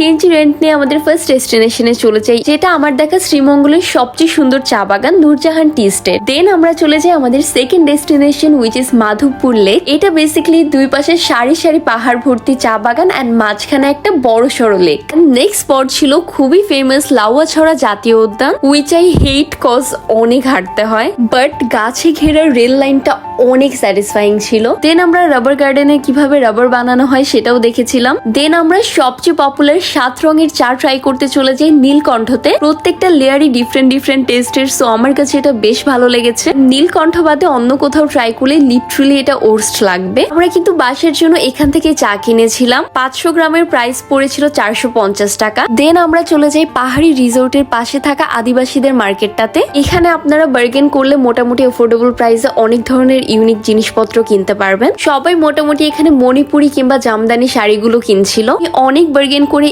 CNG rent নিয়ে আমাদের first ডেস্টিনেশনে চলে যাই, যেটা আমার দেখা শ্রীমঙ্গলের সবচেয়ে সুন্দর চা বাগান নূরজাহান টি স্টেট দেন আমরা চলে যাই আমাদের second destination which is Madhabpur lake এটা বেসিক্যালি দুই পাশে সারি সারি পাহাড় ভর্তি চা বাগান অ্যান্ড মাঝখানে একটা বড় সড়ো লেক নেক্সট স্পট ছিল খুবই ফেমাস লাউয়াছড়া জাতীয় উদ্যান উইচ আই হেট কজ অনেক হাঁটতে হয় বাট গাছে ঘেরা রেল লাইনটা অনেক স্যাটিসফাইং ছিল। দেন আমরা রাবার গার্ডেনে কীভাবে রাবার বানানো হয় সেটাও দেখেছিলাম। দেন আমরা সবচেয়ে পপুলার সাত রঙের চা ট্রাই করতে চলে যাই নীলকণ্ঠতে। প্রত্যেকটা লেয়ারই ডিফারেন্ট ডিফারেন্ট টেস্টের সো আমার কাছে এটা বেশ ভালো লেগেছে। নীলকণ্ঠ বাদে অন্য কোথাও ট্রাই করলে লিটারালি এটা ওর্স্ট লাগবে। আমরা কিন্তু বাসের জন্য এখান থেকে চা কিনেছিলাম। পাঁচশো গ্রামের প্রাইস পড়েছিল চারশো পঞ্চাশ টাকা। দেন আমরা চলে যাই পাহাড়ি রিসোর্টের পাশে থাকা আদিবাসীদের মার্কেটটাতে এখানে আপনারা বার্গেন করলে মোটামুটি অ্যাফোর্ডেবল প্রাইসে অনেক ধরনের ইউনিক জিনিসপত্র কিনতে পারবেন। সবাই মোটামুটি এখানে মণিপুরি কিংবা জামদানি শাড়িগুলো কিনছিল। অনেক বার্গেন করে